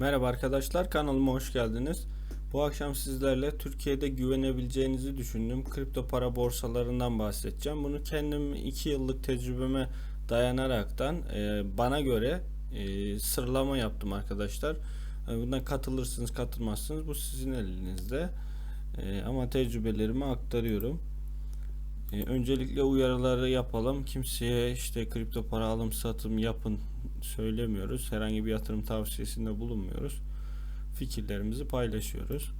Merhaba arkadaşlar kanalıma hoş geldiniz. Bu akşam sizlerle Türkiye'de güvenebileceğinizi düşündüğüm kripto para borsalarından bahsedeceğim. Bunu kendim 2 yıllık tecrübeme dayanaraktan e, bana göre e, sıralama yaptım arkadaşlar. E, bundan katılırsınız katılmazsınız bu sizin elinizde. Ama tecrübelerimi aktarıyorum. Öncelikle uyarıları yapalım. Kimseye işte kripto para alım satım yapın söylemiyoruz. Herhangi bir yatırım tavsiyesinde bulunmuyoruz. Fikirlerimizi paylaşıyoruz.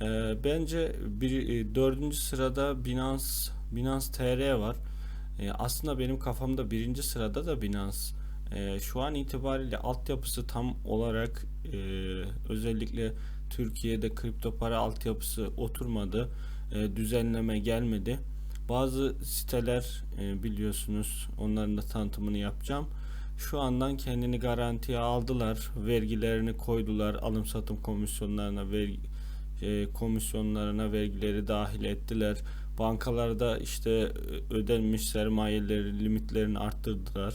E, bence bir e, dördüncü sırada Binance Binance TR var. E, aslında benim kafamda birinci sırada da Binance. E, şu an itibariyle altyapısı tam olarak e, özellikle Türkiye'de kripto para altyapısı oturmadı. E, düzenleme gelmedi. Bazı siteler e, biliyorsunuz onların da tanıtımını yapacağım. Şu andan kendini garantiye aldılar. Vergilerini koydular. Alım satım komisyonlarına vergi e, komisyonlarına vergileri dahil ettiler. Bankalarda işte e, ödenmiş sermayeleri limitlerini arttırdılar.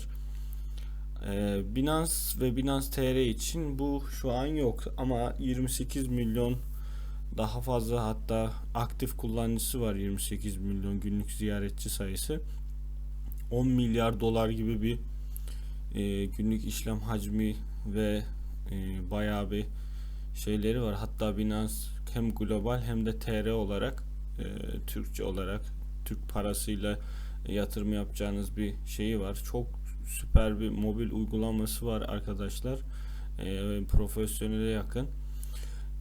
E, Binance ve Binance TR için bu şu an yok ama 28 milyon daha fazla hatta aktif kullanıcısı var 28 milyon günlük ziyaretçi sayısı 10 milyar dolar gibi bir e, günlük işlem hacmi ve e, bayağı bir şeyleri var. Hatta Binance hem global hem de TR olarak e, Türkçe olarak Türk parasıyla yatırım yapacağınız bir şeyi var. Çok süper bir mobil uygulaması var arkadaşlar. E, profesyonele yakın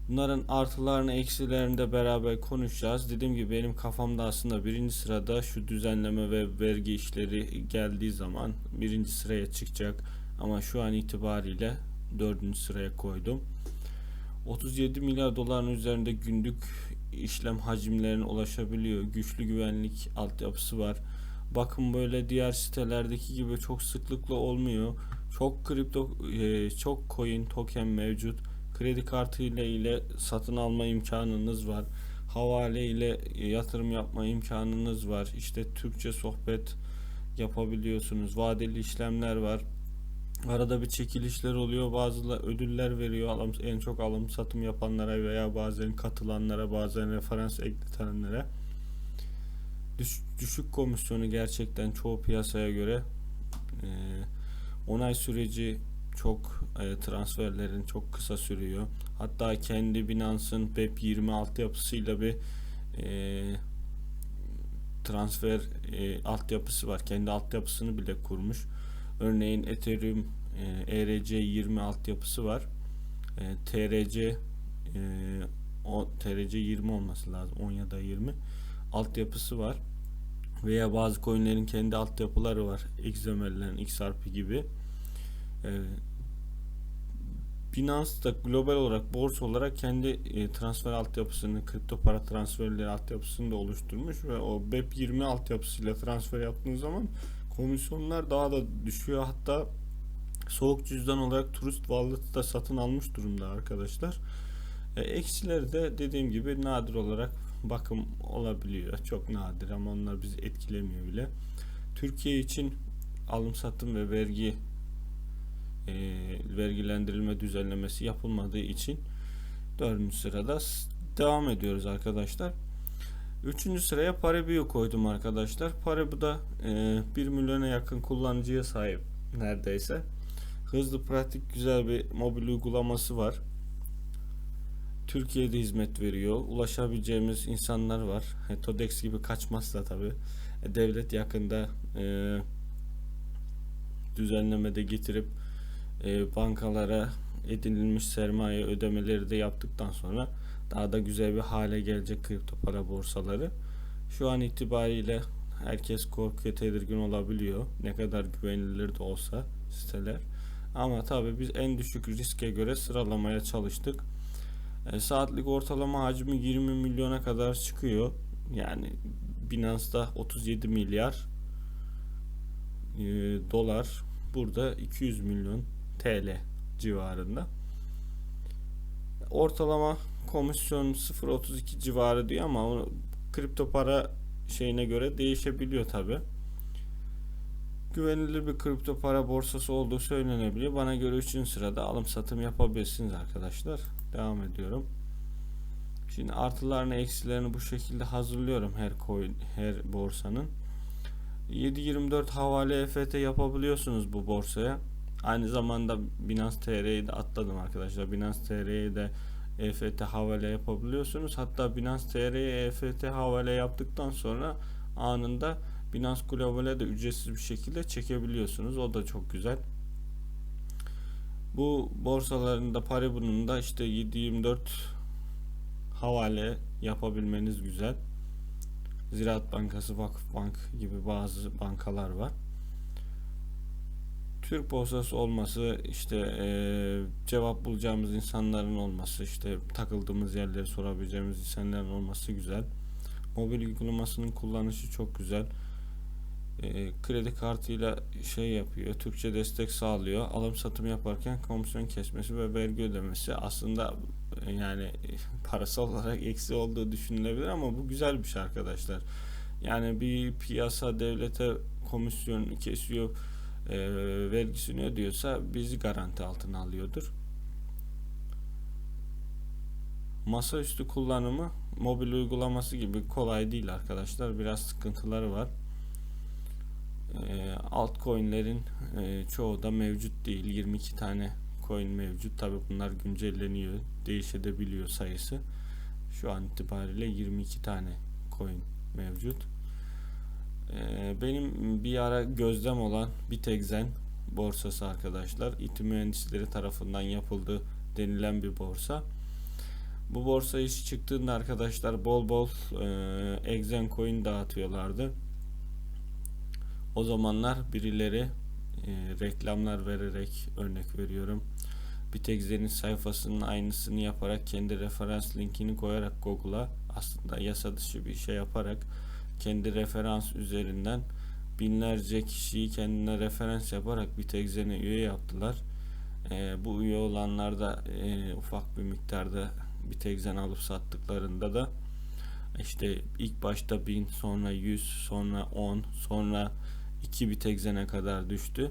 Bunların artılarını eksilerini de beraber konuşacağız. Dediğim gibi benim kafamda aslında birinci sırada şu düzenleme ve vergi işleri geldiği zaman birinci sıraya çıkacak. Ama şu an itibariyle dördüncü sıraya koydum. 37 milyar doların üzerinde günlük işlem hacimlerine ulaşabiliyor. Güçlü güvenlik altyapısı var. Bakın böyle diğer sitelerdeki gibi çok sıklıkla olmuyor. Çok kripto, e, çok coin, token mevcut Kredi kartı ile ile satın alma imkanınız var. Havale ile yatırım yapma imkanınız var. İşte Türkçe sohbet yapabiliyorsunuz. Vadeli işlemler var. Arada bir çekilişler oluyor. Bazı ödüller veriyor. Alım, en çok alım satım yapanlara veya bazen katılanlara, bazen referans ekletenlere. Düş, düşük komisyonu gerçekten çoğu piyasaya göre e, onay süreci çok e, transferlerin çok kısa sürüyor. Hatta kendi Binance'ın BEP 26 yapısıyla bir e, transfer e, altyapısı var. Kendi altyapısını bile kurmuş. Örneğin Ethereum e, ERC20 altyapısı var. E, TRC e, o TRC 20 olması lazım. 10 ya da 20 altyapısı var. Veya bazı coinlerin kendi altyapıları var. XML'lerin XRP gibi. E, Binance da global olarak borsa olarak kendi e, transfer altyapısını, kripto para transferleri altyapısını da oluşturmuş ve o BEP20 altyapısıyla transfer yaptığınız zaman komisyonlar daha da düşüyor. Hatta soğuk cüzdan olarak Trust Wallet'ı da satın almış durumda arkadaşlar. E, eksileri de dediğim gibi nadir olarak bakım olabiliyor. Çok nadir ama onlar bizi etkilemiyor bile. Türkiye için alım satım ve vergi e, vergilendirilme düzenlemesi yapılmadığı için dördüncü sırada devam ediyoruz arkadaşlar. Üçüncü sıraya Paribu'yu koydum arkadaşlar. Paribu da e, 1 milyona yakın kullanıcıya sahip neredeyse. Hızlı, pratik, güzel bir mobil uygulaması var. Türkiye'de hizmet veriyor. Ulaşabileceğimiz insanlar var. E, Todex gibi kaçmazsa tabi. E, devlet yakında e, düzenlemede getirip e, bankalara edinilmiş sermaye ödemeleri de yaptıktan sonra daha da güzel bir hale gelecek kripto para borsaları. Şu an itibariyle herkes korku ve tedirgin olabiliyor. Ne kadar güvenilir de olsa siteler. Ama tabii biz en düşük riske göre sıralamaya çalıştık. E, saatlik ortalama hacmi 20 milyona kadar çıkıyor. Yani Binance'da 37 milyar e, dolar. Burada 200 milyon TL civarında. Ortalama komisyon 0.32 civarı diyor ama onu kripto para şeyine göre değişebiliyor tabi. güvenilir bir kripto para borsası olduğu söylenebiliyor. Bana göre 3. sırada alım satım yapabilirsiniz arkadaşlar. Devam ediyorum. Şimdi artılarını eksilerini bu şekilde hazırlıyorum her coin, her borsanın. 7.24 havale EFT yapabiliyorsunuz bu borsaya. Aynı zamanda Binance TR'yi de atladım arkadaşlar. Binance TR'ye de EFT havale yapabiliyorsunuz. Hatta Binance TR'ye EFT havale yaptıktan sonra anında Binance Global'e de ücretsiz bir şekilde çekebiliyorsunuz. O da çok güzel. Bu borsaların da Paribu'nun da işte 7.24 havale yapabilmeniz güzel. Ziraat Bankası, Vakıfbank gibi bazı bankalar var. Türk borsası olması, işte e, cevap bulacağımız insanların olması, işte takıldığımız yerleri sorabileceğimiz insanların olması güzel. Mobil uygulamasının kullanışı çok güzel. E, kredi kartıyla şey yapıyor, Türkçe destek sağlıyor. Alım satım yaparken komisyon kesmesi ve vergi ödemesi aslında yani parasal olarak eksi olduğu düşünülebilir ama bu güzel bir şey arkadaşlar. Yani bir piyasa devlete komisyon kesiyor, e, vergisini ödüyorsa bizi garanti altına alıyordur. Masaüstü kullanımı mobil uygulaması gibi kolay değil arkadaşlar. Biraz sıkıntıları var. E, altcoin'lerin e, çoğu da mevcut değil. 22 tane coin mevcut. Tabi bunlar güncelleniyor. Değişebiliyor sayısı. Şu an itibariyle 22 tane coin mevcut. Ee, benim bir ara gözlem olan Bitexen borsası arkadaşlar. İTÜ mühendisleri tarafından yapıldı denilen bir borsa. Bu borsa işi çıktığında arkadaşlar bol bol e, Exen coin dağıtıyorlardı. O zamanlar birileri e, reklamlar vererek örnek veriyorum. Bitexen'in sayfasının aynısını yaparak kendi referans linkini koyarak Google'a aslında yasa dışı bir şey yaparak kendi referans üzerinden binlerce kişiyi kendine referans yaparak Bitexen'e üye yaptılar. E, bu üye olanlar da e, ufak bir miktarda Bitexen alıp sattıklarında da işte ilk başta 1000 sonra 100 sonra 10 sonra 2 Bitexen'e kadar düştü.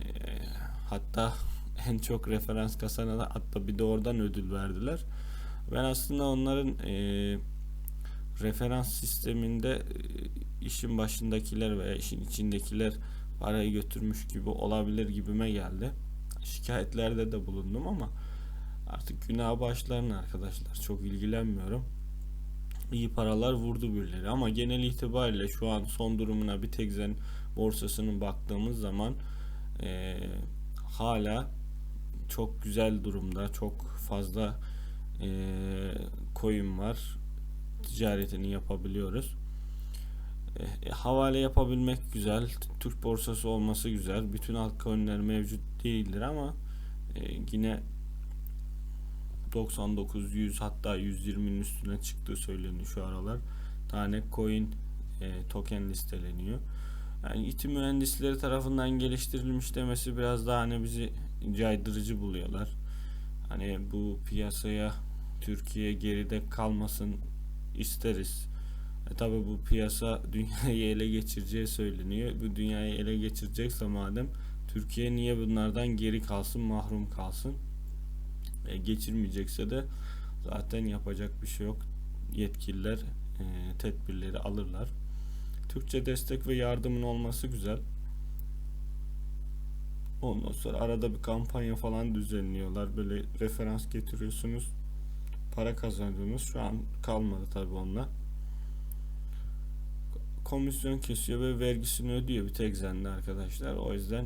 E, hatta en çok referans kasana da hatta bir de oradan ödül verdiler. Ben aslında onların e, referans sisteminde e, işin başındakiler veya işin içindekiler parayı götürmüş gibi olabilir gibime geldi. Şikayetlerde de bulundum ama artık günah başlarına arkadaşlar. Çok ilgilenmiyorum. İyi paralar vurdu birileri ama genel itibariyle şu an son durumuna bir tekzen borsasının baktığımız zaman e, hala çok güzel durumda. Çok fazla e, coin var ticaretini yapabiliyoruz. E, havale yapabilmek güzel. Türk borsası olması güzel. Bütün altcoin'ler mevcut değildir ama e, yine 99 100 hatta 120'nin üstüne çıktığı söyleniyor şu aralar. Tane coin e, token listeleniyor. Yani İTÜ mühendisleri tarafından geliştirilmiş demesi biraz daha hani bizi caydırıcı buluyorlar. Hani bu piyasaya Türkiye geride kalmasın isteriz. E tabi bu piyasa dünyayı ele geçireceği söyleniyor. Bu dünyayı ele geçirecekse madem Türkiye niye bunlardan geri kalsın, mahrum kalsın? E, geçirmeyecekse de zaten yapacak bir şey yok. Yetkililer e, tedbirleri alırlar. Türkçe destek ve yardımın olması güzel. Ondan sonra arada bir kampanya falan düzenliyorlar. Böyle referans getiriyorsunuz para kazandığımız şu an kalmadı tabi onunla. Komisyon kesiyor ve vergisini ödüyor bir tek zende arkadaşlar. O yüzden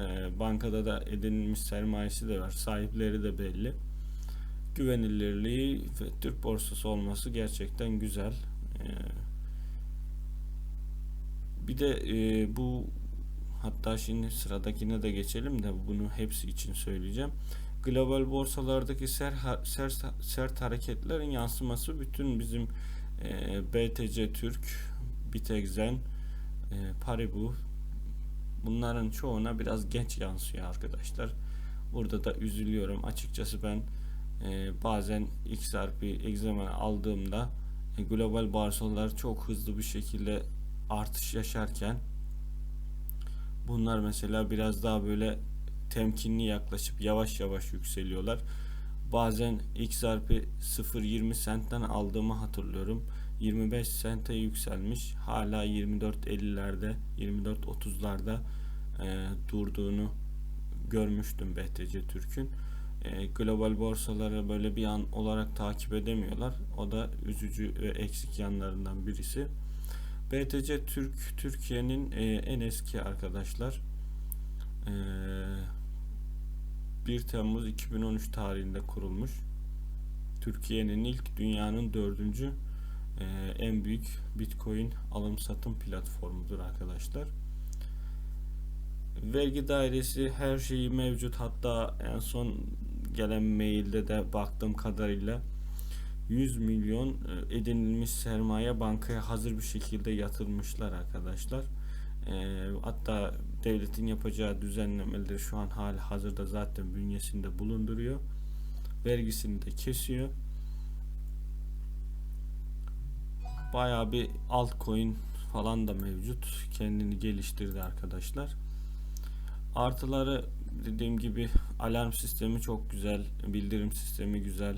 e, bankada da edinilmiş sermayesi de var. Sahipleri de belli. Güvenilirliği ve Türk borsası olması gerçekten güzel. E, bir de e, bu hatta şimdi sıradakine de geçelim de bunu hepsi için söyleyeceğim global borsalardaki sert, sert, sert hareketlerin yansıması bütün bizim e, BTC Türk, Bitexen, e, Paribu bunların çoğuna biraz geç yansıyor arkadaşlar. Burada da üzülüyorum. Açıkçası ben e, bazen XRP egzama aldığımda e, global borsalar çok hızlı bir şekilde artış yaşarken Bunlar mesela biraz daha böyle temkinli yaklaşıp yavaş yavaş yükseliyorlar. Bazen XRP 0.20 sentten aldığımı hatırlıyorum. 25 sente yükselmiş. Hala 24.50'lerde, 24.30'larda e, durduğunu görmüştüm BTC Türk'ün. E, global borsaları böyle bir an olarak takip edemiyorlar. O da üzücü ve eksik yanlarından birisi. BTC Türk Türkiye'nin e, en eski arkadaşlar. E, 1 Temmuz 2013 tarihinde kurulmuş. Türkiye'nin ilk dünyanın dördüncü e, en büyük Bitcoin alım satım platformudur arkadaşlar. Vergi dairesi her şeyi mevcut. Hatta en son gelen mailde de baktığım kadarıyla 100 milyon e, edinilmiş sermaye bankaya hazır bir şekilde yatırmışlar arkadaşlar. E, hatta devletin yapacağı düzenlemeleri şu an hali hazırda zaten bünyesinde bulunduruyor. Vergisini de kesiyor. Bayağı bir altcoin falan da mevcut. Kendini geliştirdi arkadaşlar. Artıları dediğim gibi alarm sistemi çok güzel. Bildirim sistemi güzel.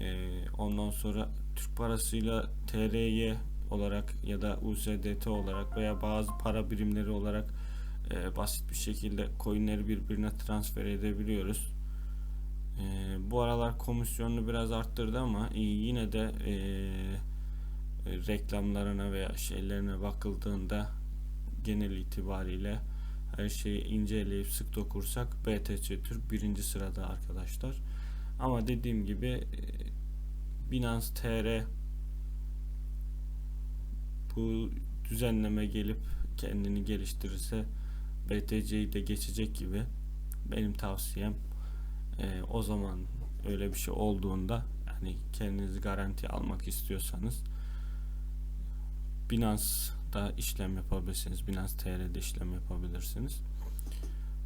Ee, ondan sonra Türk parasıyla TRY olarak ya da USDT olarak veya bazı para birimleri olarak e, basit bir şekilde coinleri birbirine transfer edebiliyoruz. E, bu aralar komisyonunu biraz arttırdı ama e, yine de e, reklamlarına veya şeylerine bakıldığında genel itibariyle her şeyi inceleyip sık dokursak BTC Türk birinci sırada arkadaşlar. Ama dediğim gibi e, Binance TR bu düzenleme gelip kendini geliştirirse BTC'yi de geçecek gibi benim tavsiyem e, o zaman öyle bir şey olduğunda yani kendinizi garanti almak istiyorsanız Binance'da işlem yapabilirsiniz. Binance TR'de işlem yapabilirsiniz.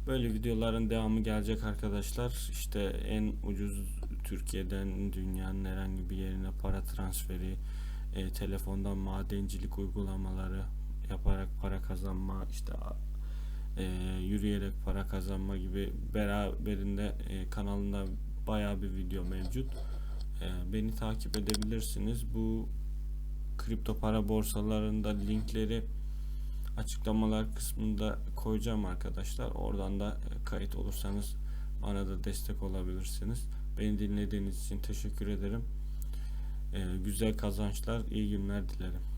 Böyle videoların devamı gelecek arkadaşlar. İşte en ucuz Türkiye'den dünyanın herhangi bir yerine para transferi, e, telefondan madencilik uygulamaları yaparak para kazanma, işte e, yürüyerek para kazanma gibi beraberinde e, kanalında bayağı bir video mevcut. E, beni takip edebilirsiniz. Bu kripto para borsalarında linkleri açıklamalar kısmında koyacağım arkadaşlar. Oradan da e, kayıt olursanız bana da destek olabilirsiniz. Beni dinlediğiniz için teşekkür ederim. Ee, güzel kazançlar, iyi günler dilerim.